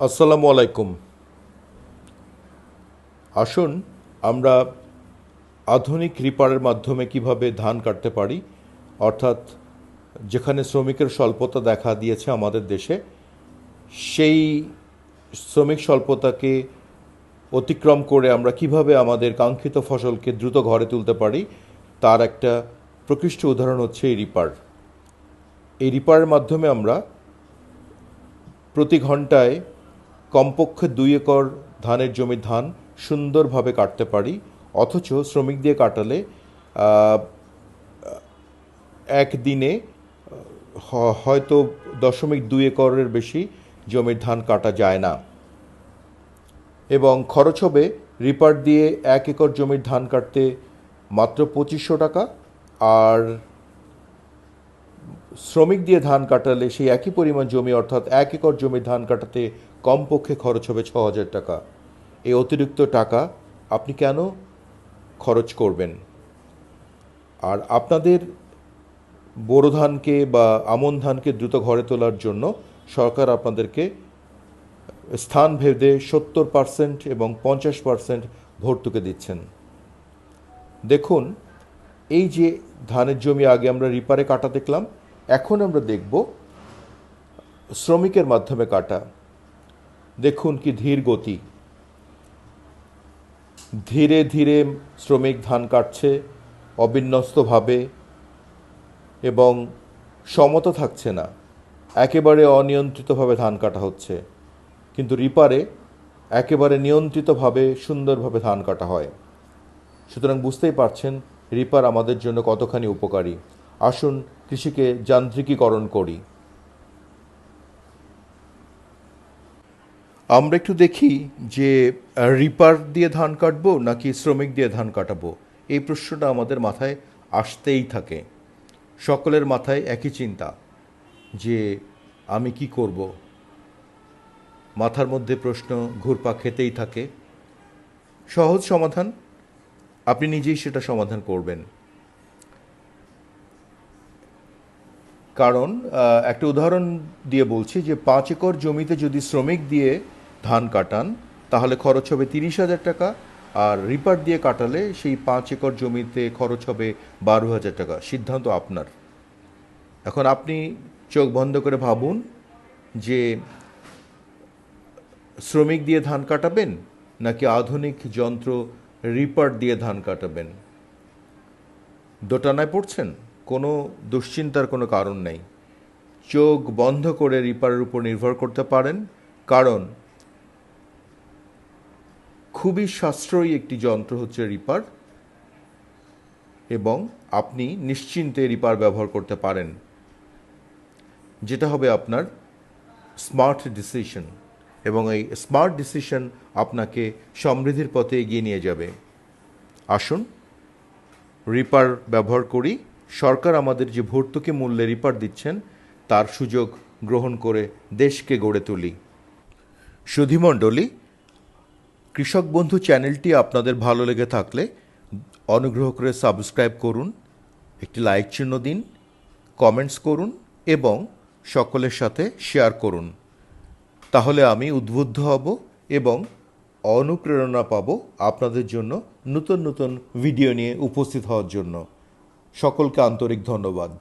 আসসালামু আলাইকুম। আসুন আমরা আধুনিক রিপারের মাধ্যমে কীভাবে ধান কাটতে পারি, অর্থাৎ যেখানে শ্রমিকের স্বল্পতা দেখা দিয়েছে আমাদের দেশে, সেই শ্রমিক স্বল্পতাকে অতিক্রম করে আমরা কীভাবে আমাদের কাঙ্ক্ষিত ফসলকে দ্রুত ঘরে তুলতে পারি, তার একটা প্রকৃষ্ট উদাহরণ হচ্ছে এই রিপার। এই রিপারের মাধ্যমে আমরা প্রতি ঘন্টায় কমপক্ষে দুই একর ধানের জমির ধান সুন্দরভাবে কাটতে পারি, অথচ শ্রমিক দিয়ে কাটালে একদিনে হয়তো দশমিক দুই একরের বেশি জমির ধান কাটা যায় না। এবং খরচ হবে রিপার দিয়ে এক একর জমির ধান কাটতে মাত্র পঁচিশশো টাকা, আর শ্রমিক দিয়ে ধান কাটালে সেই একই পরিমাণ জমি, অর্থাৎ এক একর জমি ধান কাটাতে কমপক্ষে খরচ হবে ছ হাজার টাকা। এই অতিরিক্ত টাকা আপনি কেন খরচ করবেন? আর আপনাদের বোরো ধানকে বা আমন ধানকে দ্রুত ঘরে তোলার জন্য সরকার আপনাদেরকে স্থান ভেদে সত্তর পার্সেন্ট এবং পঞ্চাশ পার্সেন্ট ভর্তুকি দিচ্ছেন। দেখুন, এই যে ধানের জমি আগে আমরা রিপারে কাটা দেখলাম এখন আমরা দেখব শ্রমিকের মাধ্যমে কাটা। দেখুন কি ধীর গতি। ধীরে ধীরে শ্রমিক ধান কাটছে, অবিন্যস্তভাবে, এবং সমত থাকছে না। একেবারে অনিয়ন্ত্রিতভাবে ধান কাটা হচ্ছে। কিন্তু রিপারে একেবারে নিয়ন্ত্রিতভাবে, সুন্দরভাবে ধান কাটা হয়। সুতরাং বুঝতেই পারছেন, রিপার আমাদের জন্য কতখানি উপকারী। আসুন কৃষিকে যান্ত্রিকীকরণ করি। আমরা একটু দেখি যে, রিপার দিয়ে ধান কাটবো নাকি শ্রমিক দিয়ে ধান কাটাবো? এই প্রশ্নটা আমাদের মাথায় আসতেই থাকে। সকলের মাথায় একই চিন্তা যে, আমি কি করব? মাথার মধ্যে প্রশ্ন ঘুরপা খেতেই থাকে। সহজ সমাধান, আপনি নিজেই সেটা সমাধান করবেন। কারণ একটা উদাহরণ দিয়ে বলছি যে পাঁচ একর জমিতে যদি শ্রমিক দিয়ে ধান কাটান, তাহলে খরচ হবে তিরিশ হাজার টাকা, আর রিপার দিয়ে কাটালে সেই পাঁচ একর জমিতে খরচ হবে বারো হাজার টাকা। সিদ্ধান্ত আপনার। এখন আপনি চোখ বন্ধ করে ভাবুন যে শ্রমিক দিয়ে ধান কাটাবেন নাকি আধুনিক যন্ত্র রিপার দিয়ে ধান কাটাবেন? দোটানায় পড়ছেন? কোনো দুশ্চিন্তার কোনো কারণ নেই। চোখ বন্ধ করে রিপারের উপর নির্ভর করতে পারেন, কারণ খুবই সাশ্রয়ী একটি যন্ত্র হচ্ছে রিপার এবং আপনি নিশ্চিন্তে রিপার ব্যবহার করতে পারেন, যেটা হবে আপনার স্মার্ট ডিসিশন এবং এই স্মার্ট ডিসিশন আপনাকে সমৃদ্ধির পথে এগিয়ে নিয়ে যাবে। আসুন, রিপার ব্যবহার করি। সরকার আমাদের যে ভর্তুকি মূল্যে রিপার দিচ্ছেন, তার সুযোগ গ্রহণ করে দেশকে গড়ে তুলি। সুধীমণ্ডলী কৃষক বন্ধু চ্যানেলটি আপনাদের ভালো লেগে থাকলে অনুগ্রহ করে সাবস্ক্রাইব করুন, একটি লাইক চিহ্ন দিন, কমেন্টস করুন এবং সকলের সাথে শেয়ার করুন। তাহলে আমি উদ্বুদ্ধ হব এবং অনুপ্রেরণা পাব আপনাদের জন্য নতুন নতুন ভিডিও নিয়ে উপস্থিত হওয়ার জন্য। সকলকে আন্তরিক ধন্যবাদ।